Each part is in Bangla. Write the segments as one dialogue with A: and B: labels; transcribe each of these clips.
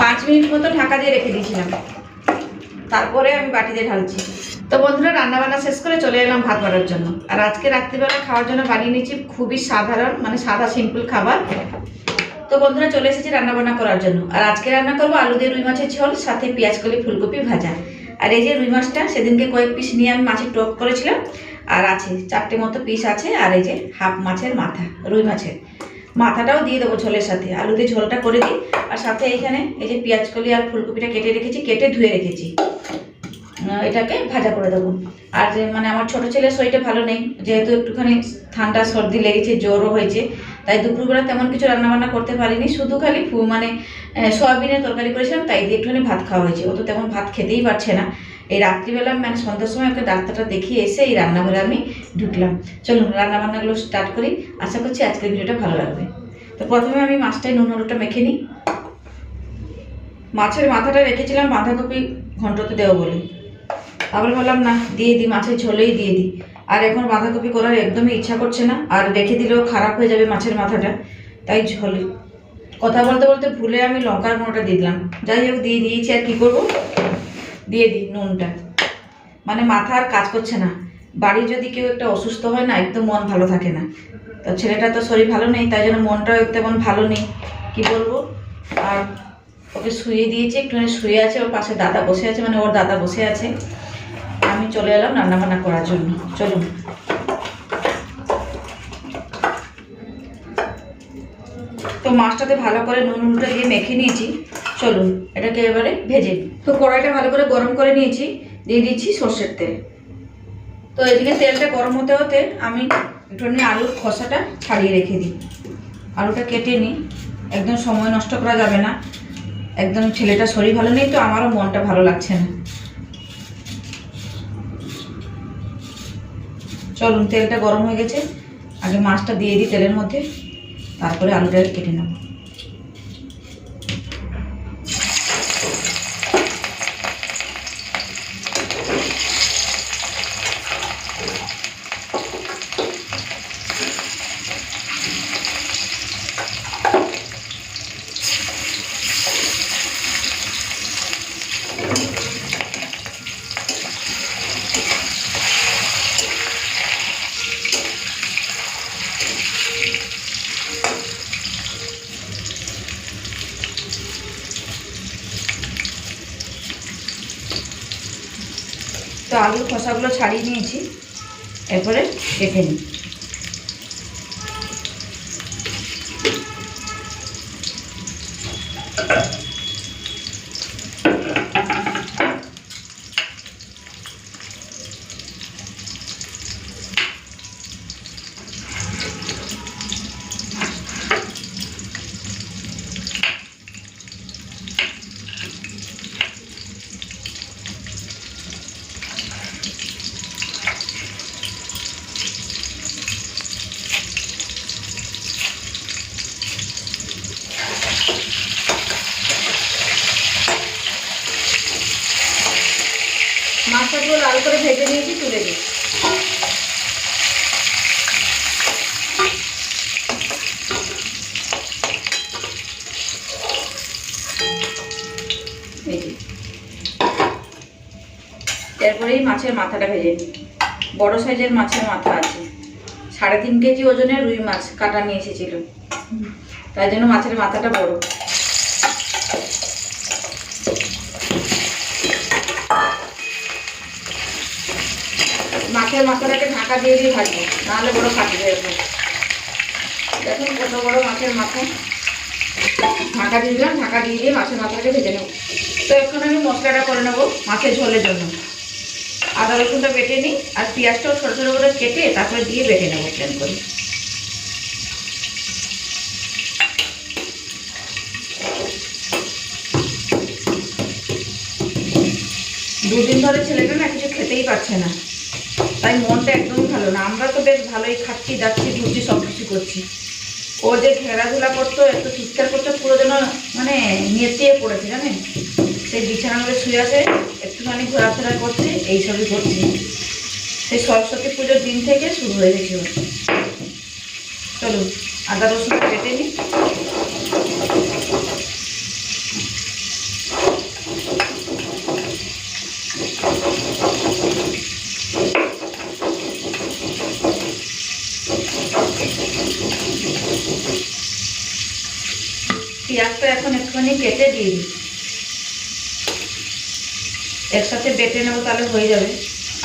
A: পাঁচ মিনিট মতো ঢাকা দিয়ে রেখে দিয়েছিলাম। তারপরে আমি বাটিতে ঢালছি। তো বন্ধুরা, রান্নাবান্না শেষ করে চলে এলাম ভাত বাড়ার জন্য। আর আজকে রাত্রিবেলা খাওয়ার জন্য বানিয়ে নিয়েছি খুবই সাধারণ মানে সাদা সিম্পল খাবার। তো বন্ধুরা, চলে এসেছি রান্নাবান্না করার জন্য। আর আজকে রান্না করব আলু দিয়ে রুই মাছের ঝোল, সাথে পেঁয়াজ কলি, ফুলকপি ভাজা। আর এই যে রুই মাছটা, সেদিনকে কয়েক পিস নিয়ে আমি মাছের টক করেছিলাম। আর আছে, চারটে মতো পিস আছে। আর এই যে হাফ মাছের মাথা, রুই মাছের। মাথাটাও দিয়ে দেবো ঝোলের সাথে। আলু দিয়ে ঝোলটা করে দিই। আর সাথে এখানে এই যে পেঁয়াজ কলি আর ফুলকপিটা কেটে রেখেছি, কেটে ধুয়ে রেখেছি। এটাকে ভাজা করে দেবো। আর মানে আমার ছোট ছেলের শরীরটা ভালো নেই, যেহেতু একটুখানি ঠান্ডা, সর্দি লেগেছে, জ্বরও হয়েছে, তাই দুপুরবেলা তেমন কিছু রান্নাবান্না করতে পারিনি, শুধু খালি ফু- মানে সয়াবিনের তরকারি করেছিলাম, তাই দিয়ে একটুখানি ভাত খাওয়া হয়েছে। ও তো তেমন ভাত খেতেই পারছে না। এই রাত্রিবেলা মানে সন্ধ্যার সময় ওকে ডাক্তারটা দেখিয়ে এসে এই রান্নাঘরে আমি ঢুকলাম। চলুন, রান্নাবান্নাগুলো স্টার্ট করি। আশা করছি আজকের ভিডিওটা ভালো লাগবে। তো প্রথমে আমি মাছটায় নুন, হলুদটা মেখে নিই। মাছের মাথাটা রেখেছিলাম, বাঁধাকপি ঘন্টতে দেবো বলে। তারপরে বললাম, না, দিয়ে দিই, মাছের ঝোলেই দিয়ে দিই। আর এখন বাঁধাকপি করার একদমই ইচ্ছা করছে না। আর রেখে দিলেও খারাপ হয়ে যাবে মাছের মাথাটা। তাই ঝোলে। কথা বলতে বলতে ভুলে আমি লঙ্কার গুঁড়োটা দিয়ে দিলাম। যাই হোক, দিয়ে দিয়েছি, আর কী করব? দিয়ে দিই নুনটা। মানে মাথা আর কাজ করছে না। বাড়ি যদি কেউ একটা অসুস্থ হয় না, একদম মন ভালো থাকে না। তো ছেলেটা তো শরীর ভালো নেই, তাই জন্য মনটাও তেমন ভালো নেই। কি বলব? আর ওকে শুয়ে দিয়েছি, একটুখানি শুয়ে আছে, ওর পাশে দাদা বসে আছে মানে ওর দাদা বসে আছে। আমি চলে এলাম রান্না বান্না করার জন্য। চলুন। তো মাছটাতে ভালো করে নুন নুনটা দিয়ে মেখে নিয়েছি। চলুন, এটাকে এবারে ভেজে নিই। তো কড়াইটা ভালো করে গরম করে নিয়েছি, দিয়ে দিচ্ছি সর্ষের তেল। তো এদিকে তেলটা গরম হতে হতে আমি একটুখানি আলুর খোসাটা ছাড়িয়ে রেখে দিই। আলুটা কেটে নিই, একদম সময় নষ্ট করা যাবে না। একদম ছেলেটা শরীর ভালো নেই তো আমারও মনটা ভালো লাগছে না। চলুন, তেলটা গরম হয়ে গেছে। আগে মাছটা দিয়ে দিই তেলের মধ্যে, তারপরে আলুটা কেটে নেব। তো আলুর খোসাগুলো ছাড়িয়ে নিয়েছি। এরপরে কেটে নিই। মাছটাগুলো লাল করে ভেজে নিয়েছি, তুলে দিই। এরপরেই মাছের মাথাটা ভেজে নিই। বড় সাইজের মাছের মাথা আছে। সাড়ে তিন কেজি ওজনের রুই মাছ কাটা নিয়ে এসেছিল। তাই জন্য মাছের মাথাটা বড়। মাছের মাথাটাকে ঢাকা দিয়ে দিয়ে ভাজবো, নাহলে বড় ফাটবে এরকম। দেখুন কত বড় মাছের মাথা। ঢাকা দিয়ে দিলাম, ঢাকা দিয়ে দিয়ে মাছের মাথাটাকে ভেজে নেব। তো এখন আমি মশলাটা করে নেব মাছের ঝোলের জন্য। আদা রসুনটা বেটে নিই, আর পেঁয়াজটাও ছোটো ছোটো করে কেটে তারপরে দিয়ে বেটে নেব প্ল্যান করে। দুদিন ধরে ছেলেটা না কিছু খেতেই পারছে না। তাই মনটা একদমই ভালো না। আমরা তো বেশ ভালোই খাচ্ছি, যাচ্ছি, ঘুরছি সব কিছু করছি। ও যে খেলাধুলা করতো, এত চিৎকার করতো, পুরো যেন মানে নেতিয়ে পড়েছে, জানেন? সেই বিছানা করে শুয়ে আছে, একটুখানি ঘোরাফেরা করছে, এইসবই করছে। সেই সরস্বতী পুজোর দিন থেকে শুরু হয়ে গেছে ওর। চলুন, আদা রসুন কেটে নিই। পেঁয়াজটা এখন একটুখানি কেটে দিয়ে দিই। একসাথে বেটে নেব তাহলে হয়ে যাবে।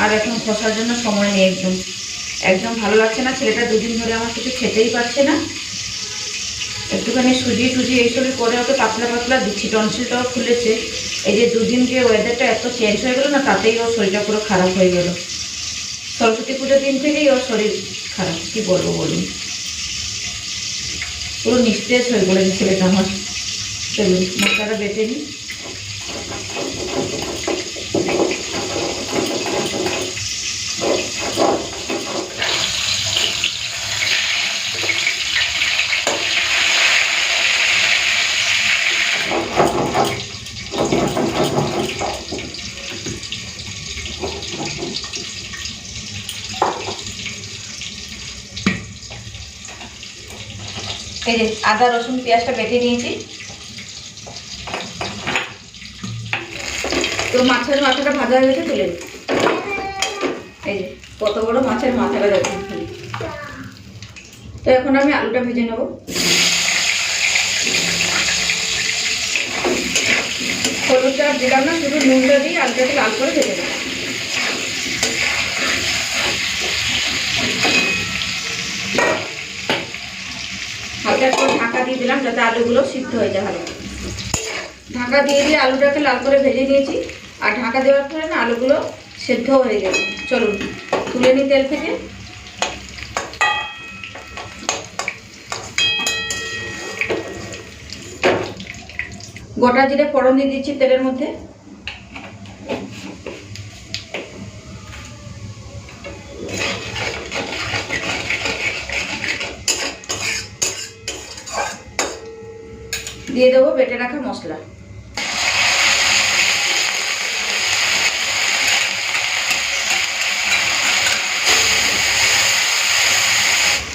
A: আর এখন খসার জন্য সময় নেই একদম। একদম ভালো লাগছে না, ছেলেটা দুদিন ধরে আমার কিছু খেতেই পারছে না। একটুখানি সুজি টুজি এইসবই করে ওকে পাতলা পাতলা দিচ্ছি, টনসিলটাও খুলেছে। এই যে দুদিন যে ওয়েদারটা এত চেঞ্জ হয়ে গেলো না, তাতেই ওর শরীরটা পুরো খারাপ হয়ে গেল। সরস্বতী পুজোর দিন থেকেই ওর শরীর খারাপ, কী বলব বলুন। পুরো নিস্তেজ হয়ে পড়েছে ছেলেটা আমার। চলুন মশলাটা বেটে নিই। এই যে আদা, রসুন, পেঁয়াজটা বেটে নিয়েছি তো মাছের মাথাটা ভাজা হয়ে গেছে, তুলে। এই যে, কত বড় মাছের দেখুন খালি। তো এখন আমি আলুটা ভেজে নেব হলুদটা দিলাম না, শুধু নুনটা দিয়ে আলুটাকে লাল করে ভেজে নেব হালকা একটু ঢাকা দিয়ে দিলাম যাতে আলুগুলো সিদ্ধ হয়ে যায় ভালো ঢাকা দিয়ে দিয়ে আলুটাকে লাল করে ভেজে নিয়েছি। আর ঢাকা দেওয়ার পরে না আলুগুলো সেদ্ধ হয়ে গেছে চলুন, তুলে নিই তেল থেকে। গোটা জিরে ফোড়ন দিয়ে দিচ্ছি তেলের মধ্যে। দিয়ে দেবো, বেটে রাখা মশলা।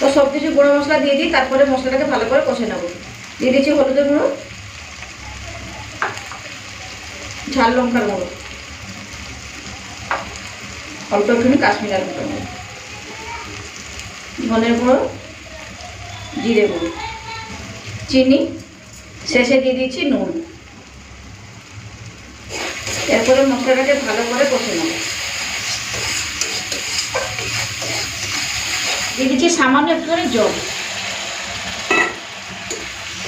A: তো সব কিছু গুঁড়ো মশলা দিয়ে দিই, তারপরে মশলাটাকে ভালো করে কষে নেব। দিয়ে দিচ্ছি হলুদের গুঁড়ো, ঝাল লঙ্কার গুঁড়ো। অল্প একটুখানি কাশ্মীর লঙ্কার গুঁড়ো ধনের গুঁড়ো, জিরে গুঁড়ো, চিনি শেষে দিয়ে দিচ্ছি নুন। এরপরে মশলাটাকে ভালো করে কষে নেব। দিয়ে দিচ্ছি সামান্য একটুখানি জল।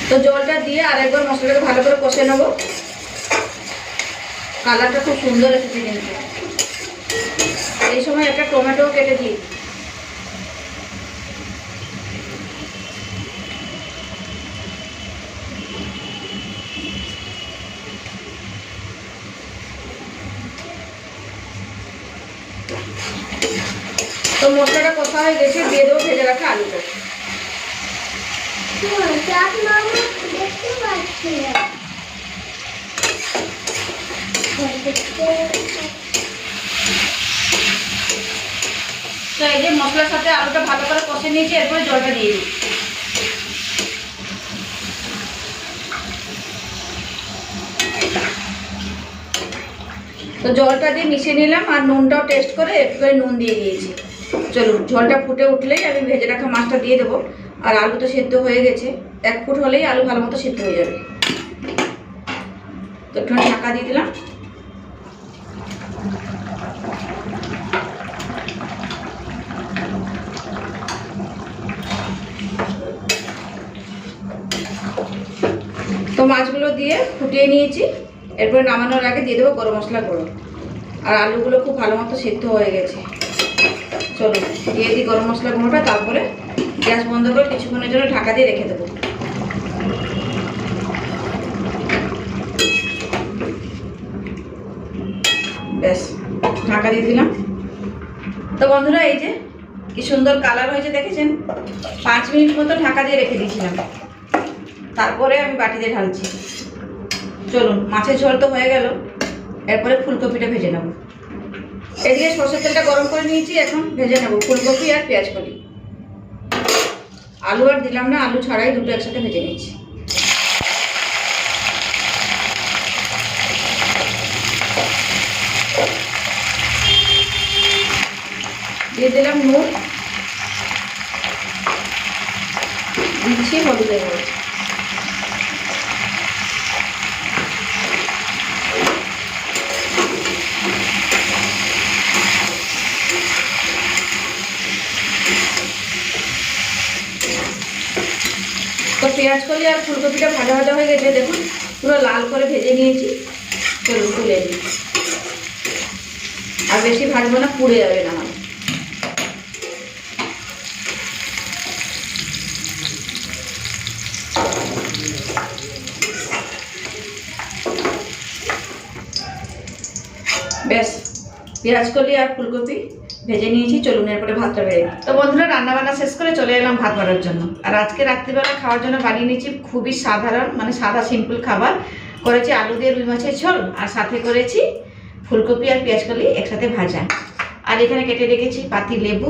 A: তো জলটা দিয়ে আরেকবার মশলাটাকে ভালো করে কষে নেব। কালারটা খুব সুন্দর এসেছে কিন্তু। এই সময় একটা টমেটো কেটে দিই। তো মশলাটা কষা হয়ে গেছে দিয়ে দেবো ভেজে রাখা আলুটা। তো এই যে মশলার সাথে আলুটা ভালো করে কষে নিয়েছি, এরপরে জলটা দিয়ে দিই। তো জলটা দিয়ে মিশিয়ে নিলাম আর নুনটাও টেস্ট করে একটুখানি নুন দিয়ে দিয়েছি। চলুন জলটা ফুটে উঠলেই আমি ভেজে রাখা মাছটা দিয়ে দেবো। আর আলু তো সেদ্ধ হয়ে গেছে। এক ফুট হলেই আলু ভালো মতো সেদ্ধ হয়ে যাবে। তো একটুখানি ঢাকা দিয়ে দিলাম। তো মাছগুলো দিয়ে ফুটিয়ে নিয়েছি। এরপরে নামানোর আগে দিয়ে দেবো গরম মশলা গুঁড়ো। আর আলুগুলো খুব ভালো মতো সিদ্ধ হয়ে গেছে। চলো, দিয়ে দিই গরম মশলা গুঁড়োটা, তারপরে গ্যাস বন্ধ করে কিছুক্ষণের জন্য ঢাকা দিয়ে রেখে দেবো। ব্যাস, ঢাকা দিয়ে দিলাম। তো বন্ধুরা, এই যে কি সুন্দর কালার হয়েছে, দেখেছেন? পাঁচ মিনিট মতো ঢাকা দিয়ে রেখে দিয়েছিলাম। তারপরে আমি বাটিতে ঢালছি। চলুন, মাছের ঝোল তো হয়ে গেল। এরপরে ফুলকপিটা ভেজে নেব। এদিকে সর্ষের তেলটা গরম করে নিয়েছি, এখন ভেজে নেব ফুলকপি আর পেঁয়াজ কলি। আলু আর দিলাম না, আলু ছাড়াই দুটো একসাথে ভেজে নিচ্ছি দিয়ে দিলাম নুন, দিচ্ছি হলুদের গুঁড়ো। পেঁয়াজ কলি আর ফুলকপিটা ভাজা ভাজা হয়ে গেছে। দেখুন, পুরো লাল করে ভেজে নিয়েছি। চলুন তুলে নিই আর বেশি ভাজবো না, পুড়ে যাবে না ব্যাস। পেঁয়াজ কলি আর ফুলকপি ভেজে নিয়েছি, চলুন এরপরে ভাতটা বেড়ে তো বন্ধুরা রান্না বান্না শেষ করে চলে এলাম ভাত বাড়ার জন্য। আর আজকে রাত্রিবেলা খাওয়ার জন্য বানিয়ে নিয়েছি খুবই সাধারণ মানে সাদা সিম্পল খাবার। করেছি আলু দিয়ে রুই মাছের ঝোল, আর সাথে করেছি ফুলকপি আর পেঁয়াজ কলি একসাথে ভাজা। আর এখানে কেটে রেখেছি পাতি লেবু।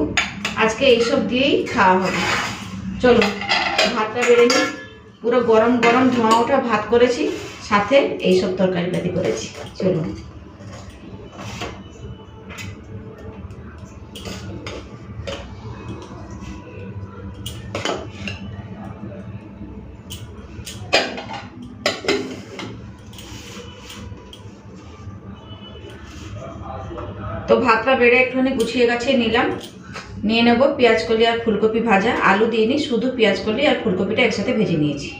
A: আজকে এইসব দিয়েই খাওয়া হবে। চলুন, ভাতটা বেড়ে নিই। পুরো গরম গরম ধোঁয়া ওঠা ভাত করেছি, সাথে এইসব তরকারি পাতি করেছি। চলুন। তো ভাতটা বেড়ে একটুখানি গুছিয়ে গাছিয়ে নিলাম। নিয়ে নেব পেঁয়াজ কলি আর ফুলকপি ভাজা। আলু দিয়ে নিই শুধু পেঁয়াজ কলি আর ফুলকপিটা একসাথে ভেজে নিয়েছি।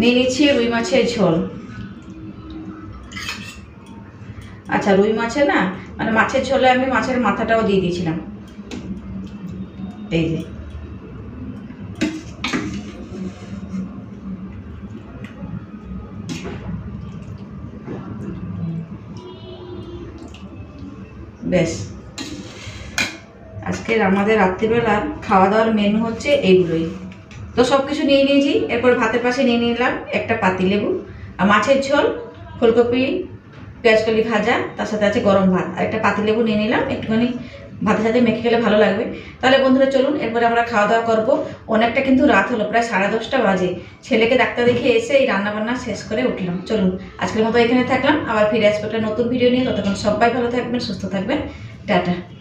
A: নিয়ে নিচ্ছি রুই মাছের ঝোল। আচ্ছা রুই মাছে না মানে মাছের ঝোলে আমি মাছের মাথাটাও দিয়ে দিয়েছিলাম। এই যে। ব্যাস আজকের আমাদের রাত্রিবেলার খাওয়া দাওয়ার মেনু হচ্ছে এইগুলোই তো সব কিছু নিয়ে নিয়েছি, এরপর ভাতের পাশে নিয়ে নিলাম একটা পাতিলেবু আর মাছের ঝোল, ফুলকপি, পেঁয়াজকলি ভাজা, তার সাথে আছে গরম ভাত। আর একটা পাতিলেবু নিয়ে নিলাম, একটুখানি ভাতের সাথে মেখে খেলে ভালো লাগবে। তাহলে বন্ধুরা চলুন, এরপরে আমরা খাওয়া দাওয়া করব। অনেকটা কিন্তু রাত হলো, প্রায় সাড়ে দশটা বাজে। ছেলেকে ডাক্তার দেখে এসে এই রান্নাবান্না শেষ করে উঠলাম। চলুন, আজকের মতো এখানে থাকলাম। আবার ফিরে আসব একটা নতুন ভিডিও নিয়ে। ততক্ষণ সবাই ভালো থাকবেন, সুস্থ থাকবেন। টাটা।